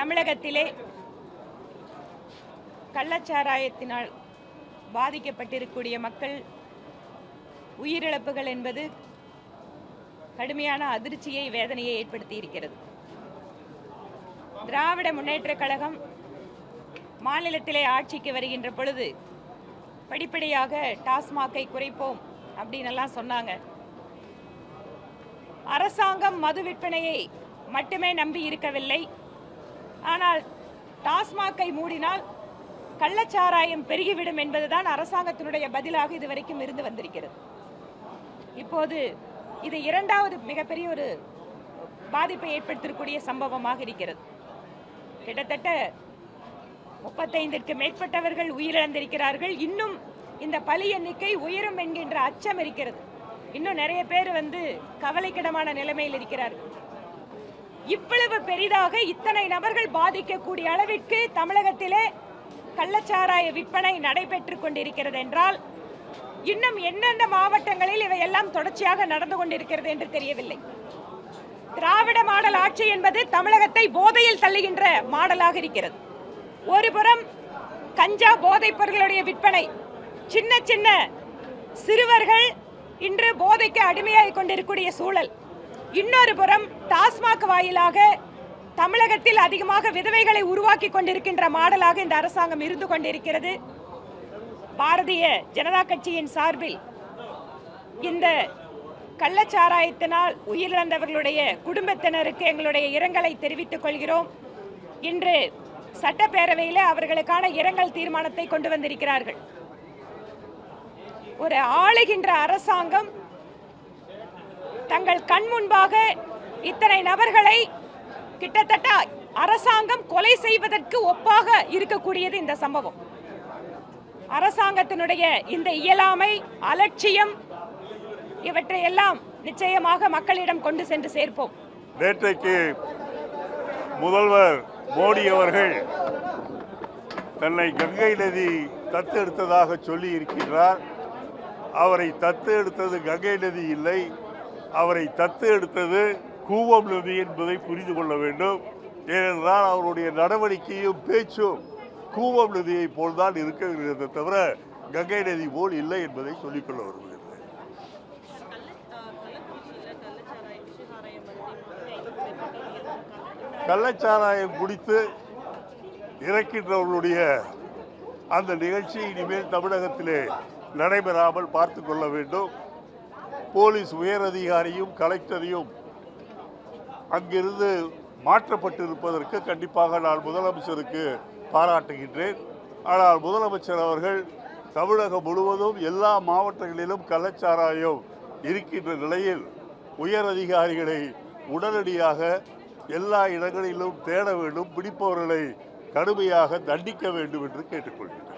தமிழகத்திலே கள்ளச்சாராயத்தினால் பாதிக்கப்பட்டிருக்கக்கூடிய மக்கள் உயிரிழப்புகள் என்பது கடுமையான அதிர்ச்சியை வேதனையை ஏற்படுத்தி இருக்கிறது. திராவிட முன்னேற்றக் கழகம் மாநிலத்திலே ஆட்சிக்கு வருகின்ற பொழுது படிப்படியாக டாஸ்மாகை குறைப்போம் அப்படின்னு எல்லாம் சொன்னாங்க. அரசாங்கம் மது விற்பனையை மட்டுமே நம்பி இருக்கவில்லை. ஆனால் டாஸ்மாகை மூடினால் கள்ளச்சாராயம் பெருகிவிடும் என்பதுதான் அரசாங்கத்தினுடைய பதிலாக இதுவரைக்கும் இருந்து வந்திருக்கிறது. இப்போது இது இரண்டாவது மிகப்பெரிய ஒரு பாதிப்பை ஏற்படுத்தக்கூடிய சம்பவமாக இருக்கிறது. கிட்டத்தட்ட முப்பத்தைந்திற்கு மேற்பட்டவர்கள் உயிரிழந்திருக்கிறார்கள். இன்னும் இந்த பலி எண்ணிக்கை உயரும் என்கின்ற அச்சம் இருக்கிறது. இன்னும் நிறைய பேர் வந்து கவலைக்கிடமான நிலைமையில் இருக்கிறார்கள். இவ்வளவு பெரிதாக இத்தனை நபர்கள் பாதிக்கக்கூடிய அளவிற்கு தமிழகத்திலே கள்ளச்சாராய விற்பனை நடைபெற்றுக் கொண்டிருக்கிறது என்றால் இன்னும் எந்தெந்த மாவட்டங்களில் இவையெல்லாம் தொடர்ச்சியாக நடந்து கொண்டிருக்கிறது என்று தெரியவில்லை. திராவிட மாடல் ஆட்சி என்பது தமிழகத்தை போதையில் தள்ளுகின்ற மாடலாக இருக்கிறது. ஒருபுறம் கஞ்சா போதைப் பொருட்களுடைய விற்பனை சின்ன சின்ன சிறுவர்கள் இன்று போதைக்கு அடிமையாகிக் கொண்டிருக்கூடிய சூழல். இன்னொரு புறம் டாஸ்மாக் வாயிலாக தமிழகத்தில் அதிகமாக விதவைகளை உருவாக்கி கொண்டிருக்கின்ற மாடலாக இந்த அரசாங்கம் இருந்து கொண்டிருக்கிறது. பாரதிய ஜனதா கட்சியின் சார்பில் இந்த கள்ளச்சாராயத்தினால் உயிரிழந்தவர்களுடைய குடும்பத்தினருக்கு எங்களுடைய இரங்கலை தெரிவித்துக் கொள்கிறோம். இன்று சட்டப்பேரவையில் அவர்களுக்கான இரங்கல் தீர்மானத்தை கொண்டு வந்திருக்கிறார்கள். ஒரு ஆளுகின்ற அரசாங்கம் தங்கள் கண் முன்பாக இத்தனை நபர்களை கிட்டத்தட்ட அரசாங்கம் கொலை செய்வதற்கு ஒப்பாக இருக்கக்கூடியது இந்த சம்பவம். அரசாங்கத்தினுடைய இந்த இயலாமை அலட்சியம் இவற்றையெல்லாம் நிச்சயமாக மக்களிடம் கொண்டு சென்று சேர்ப்போம். நேற்றைக்கு முதல்வர் மோடி அவர்கள் தன்னை கங்கை நதி தத்து எடுத்ததாக சொல்லி இருக்கின்றார் அவரை தத்து எடுத்தது கங்கை நதி இல்லை அவரை தத்து எடுத்தது கூவம் நதி என்பதை புரிந்து கொள்ள வேண்டும். ஏனென்றால் அவருடைய நடவடிக்கையும் பேச்சும் கூவம் நதியைப் போல்தான் இருக்கிறது தவிர கங்கை நதி போல் இல்லை என்பதை சொல்லிக்கொள்ள வருகிறது கள்ளச்சாராயம் குடித்து இறக்கின்றவர்களுடைய அந்த நிகழ்ச்சி இனிமேல் தமிழகத்திலே நடைபெறாமல் பார்த்து கொள்ள வேண்டும். போலீஸ் உயரதிகாரியும் கலெக்டரையும் அங்கிருந்து மாற்றப்பட்டிருப்பதற்கு கண்டிப்பாக நான் முதலமைச்சருக்கு பாராட்டுகின்றேன். ஆனால் முதலமைச்சர் அவர்கள் தமிழகம் முழுவதும் எல்லா மாவட்டங்களிலும் கள்ளச்சாராயம் இருக்கின்ற நிலையில் உயர் அதிகாரிகளை உடனடியாக எல்லா இடங்களிலும் தேட வேண்டும் பிடிப்பவர்களை கடுமையாக தண்டிக்க வேண்டும் என்று கேட்டுக்கொள்கிறேன்.